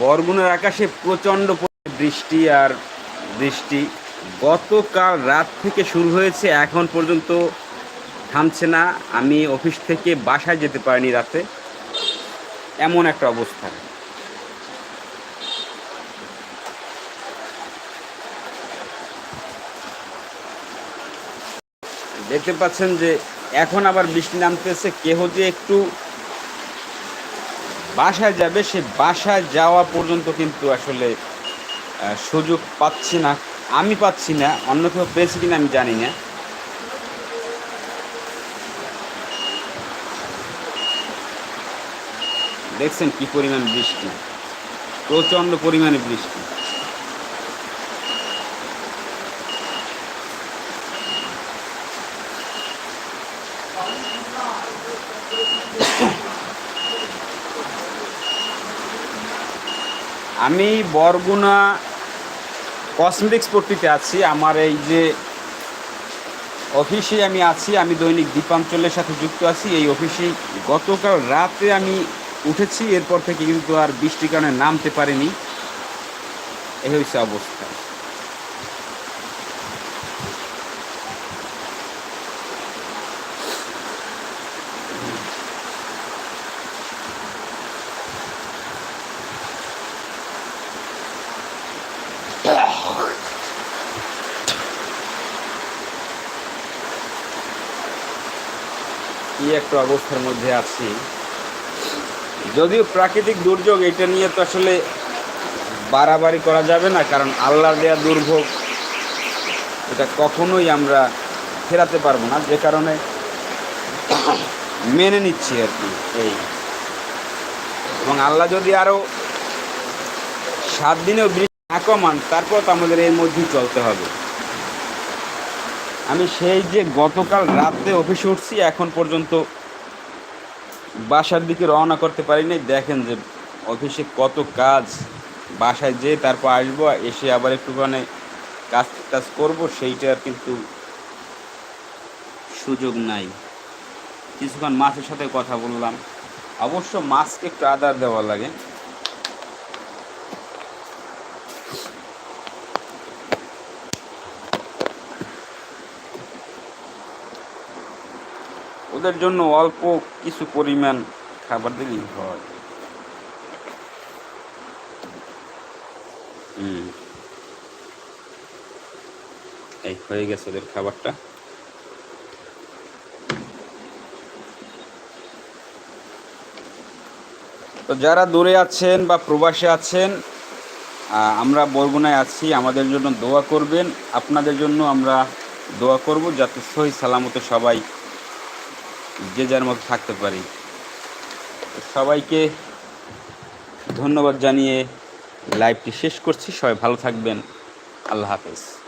বরগুনার আকাশে প্রচণ্ড বৃষ্টি আর বৃষ্টি গতকাল রাত থেকে শুরু হয়েছে, এখন পর্যন্ত থামছে না। আমি অফিস থেকে বাসায় যেতে পারিনি রাতে। এমন একটা অবস্থা। দেখতে পাচ্ছেন যে এখন আবার বৃষ্টি নামতেছে। কেহ যে একটু বাসায় যাবে, সে বাসায় যাওয়া পর্যন্ত কিন্তু আসলে সুযোগ পাচ্ছি না। আমি পাচ্ছি না, অন্য কেউ পেয়েছে কিনা আমি জানি না। দেখছেন কি পরিমাণ বৃষ্টি। প্রচণ্ড পরিমাণে বৃষ্টি। আমি বরগুনা কসমেটিক্স পট্টিতে আছি। আমার এই যে অফিসে আমি আছি, আমি দৈনিক দীপাঞ্চলের সাথে যুক্ত আছি। এই অফিসে গতকাল রাতে আমি উঠেছি, এরপর থেকে কিন্তু আর বৃষ্টির কারণে নামতে পারিনি। এই হয়েছে অবস্থা। কি একটা অবস্থার মধ্যে আছি। যদিও প্রাকৃতিক দুর্যোগ, এটা নিয়ে তো আসলে বাড়াবাড়ি করা যাবে না, কারণ আল্লাহর দেয়া দুর্ভোগ, এটা কখনোই আমরা ফেরাতে পারব না, যে কারণে মেনে নিচ্ছি আর কি এই। এবং আল্লাহ যদি আরও সাত দিনেও বৃষ্টি না কমান, তারপর তো আমাদের এর মধ্যেই চলতে হবে। আমি সেই যে গতকাল রাতে অফিসে উঠছি, এখন পর্যন্ত বাসার দিকে রওনা করতে পারিনি দেখেন যে অফিসে কত কাজ, বাসায় যেয়ে তারপর আসব, এসে আবার একটুখানি কাজ টাজ করব সেইটার কিন্তু সুযোগ নাই। কিছুক্ষণ মাছের সাথে কথা বললাম। অবশ্য মাছকে একটু আদার দেওয়া লাগে। ওদের জন্য অল্প কিছু পরিমাণ খাবার দিলেই হয়। এই হয়ে গেছে ওদের খাবারটা। তো যারা দূরে আছেন বা প্রবাসে আছেন আমরা বরগুনায় আছি, আমাদের জন্য দোয়া করবেন। আপনাদের জন্য আমরা দোয়া করব যাতে সহি সালামতে সবাই যে যার মতো থাকতে পারি। সবাইকে ধন্যবাদ জানিয়ে লাইভটি শেষ করছি। সবাই ভালো থাকবেন। আল্লাহ হাফেজ।